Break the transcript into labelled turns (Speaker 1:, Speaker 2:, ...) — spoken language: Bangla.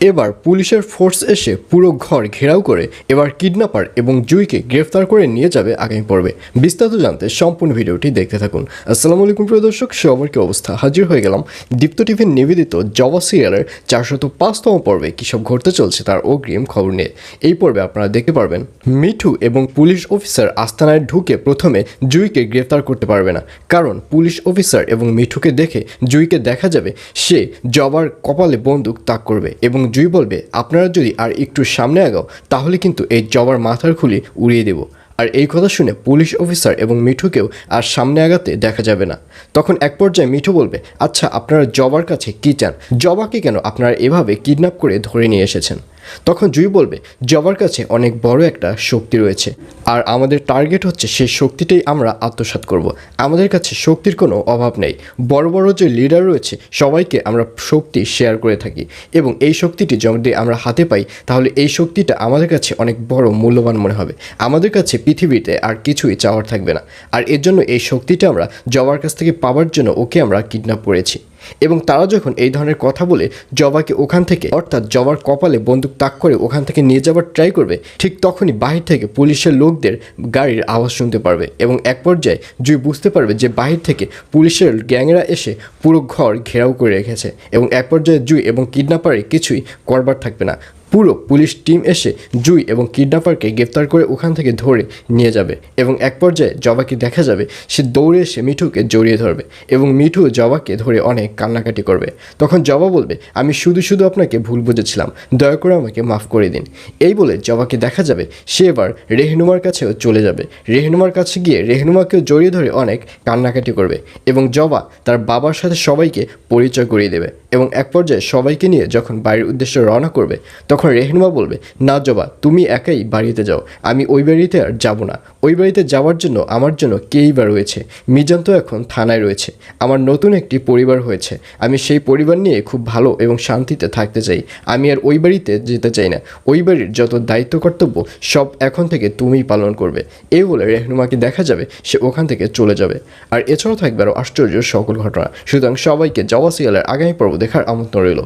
Speaker 1: এবার পুলিশের ফোর্স এসে পুরো ঘর ঘেরাও করে এবার কিডন্যাপার এবং জুইকে গ্রেফতার করে নিয়ে যাবে আগামী পর্বে। বিস্তারিত জানতে সম্পূর্ণ ভিডিওটি দেখতে থাকুন। আসসালামু আলাইকুম, প্রিয় দর্শক, সবার কি অবস্থা? হাজির হয়ে গেলাম দীপ্ত টিভির নিবেদিত জবা সিরিয়ালের চারশত পাঁচতম পর্বে। কী সব ঘটতে চলছে তার অগ্রিম খবর নিয়ে। এই পর্বে আপনারা দেখতে পারবেন, মিঠু এবং পুলিশ অফিসার আস্তানায় ঢুকে প্রথমে জুইকে গ্রেফতার করতে পারবে না। কারণ পুলিশ অফিসার এবং মিঠুকে দেখে জুইকে দেখা যাবে সে জবার কপালে বন্দুক তাক করবে এবং জুই বলবে, আপনারা যদি আর একটু সামনে আগাও, তাহলে কিন্তু এই জবার মাথার খুলি উড়িয়ে দেব। আর এই কথা শুনে পুলিশ অফিসার এবং মিঠুকেও আর সামনে আগাতে দেখা যাবে না। তখন এক পর্যায়ে মিঠু বলবে আচ্ছা আপনারা জবার কাছে কী চান? জবাকে কেন আপনারা এভাবে কিডন্যাপ করে ধরে নিয়ে এসেছেন? তখন জুই বলবে, জবার কাছে অনেক বড় একটা শক্তি রয়েছে। আর আমাদের টার্গেট হচ্ছে সেই শক্তিটাই আমরা আত্মসাৎ করব। আমাদের কাছে শক্তির কোনো অভাব নেই। বড় বড় যে লিডার রয়েছে, সবাইকে আমরা শক্তি শেয়ার করে থাকি। এবং এই শক্তিটি যদি আমরা হাতে পাই, তাহলে এই শক্তিটা আমাদের কাছে অনেক বড় মূল্যবান মনে হবে। আমাদের কাছে পৃথিবীতে আর কিছুই চাওয়ার থাকবে না। আর এর জন্য এই শক্তিটা আমরা জবার কাছ থেকে পাওয়ার জন্য ওকে আমরা কিডন্যাপ করেছি। এবং তারা যখন এই ধরনের কথা বলে জবাকে ওখান থেকে, অর্থাৎ জবার কপালে বন্দুক তাক করে ওখান থেকে নিয়ে যাবার ট্রাই করবে, ঠিক তখনই বাহির থেকে পুলিশের লোকদের গাড়ির আওয়াজ শুনতে পারবে এবং এক পর্যায়ে জুই বুঝতে পারবে যে বাহির থেকে পুলিশের গ্যাংরা এসে পুরো ঘর ঘেরাও করে রেখেছে এবং এক পর্যায়ে জুই এবং কিডন্যাপারে কিছুই করবার থাকবে না। পুরো পুলিশ টিম এসে জুই এবং কিডন্যাপারকে গ্রেফতার করে ওখান থেকে ধরে নিয়ে যাবে এবং এক পর্যায়ে জবাকে দেখা যাবে, সে দৌড়ে এসে মিঠুকে জড়িয়ে ধরবে এবং মিঠু জবাকে ধরে অনেক কান্নাকাটি করবে। তখন জবা বলবে, আমি শুধু শুধু আপনাকে ভুল বুঝেছিলাম, দয়া করে আমাকে মাফ করে দিন। এই বলে জবাকে দেখা যাবে, সে এবার রেহনুমার কাছেও চলে যাবে। রেহনুমার কাছে গিয়ে রেহনুমাকেও জড়িয়ে ধরে অনেক কান্নাকাটি করবে এবং জবা তার বাবার সাথে সবাইকে পরিচয় করিয়ে দেবে এবং এক পর্যায়ে সবাইকে নিয়ে যখন বাড়ির উদ্দেশ্যে রওনা করবে তখন রেহনুমা বলবে, না জবা, তুমি একাই বাড়িতে যাও, আমি ওই বাড়িতে আর যাব না। ওই বাড়িতে যাওয়ার জন্য আমার জন্য কেই বা রয়েছে? মিজান তো এখন থানায় রয়েছে। আমার নতুন একটি পরিবার হয়েছে। আমি সেই পরিবার নিয়ে খুব ভালো এবং শান্তিতে থাকতে চাই। আমি আর ওই বাড়িতে যেতে চাই না। ওই বাড়ির যত দায়িত্ব কর্তব্য, সব এখন থেকে তুমিই পালন করবে। এই বলে রেহনুমাকে দেখা যাবে, সে ওখান থেকে চলে যাবে। আর এছাড়াও থাকবে আরও আশ্চর্য সকল ঘটনা। সুতরাং সবাইকে জবা সিরিয়ালের আগামী পর্ব দেখার আমন্ত্রণ রইল।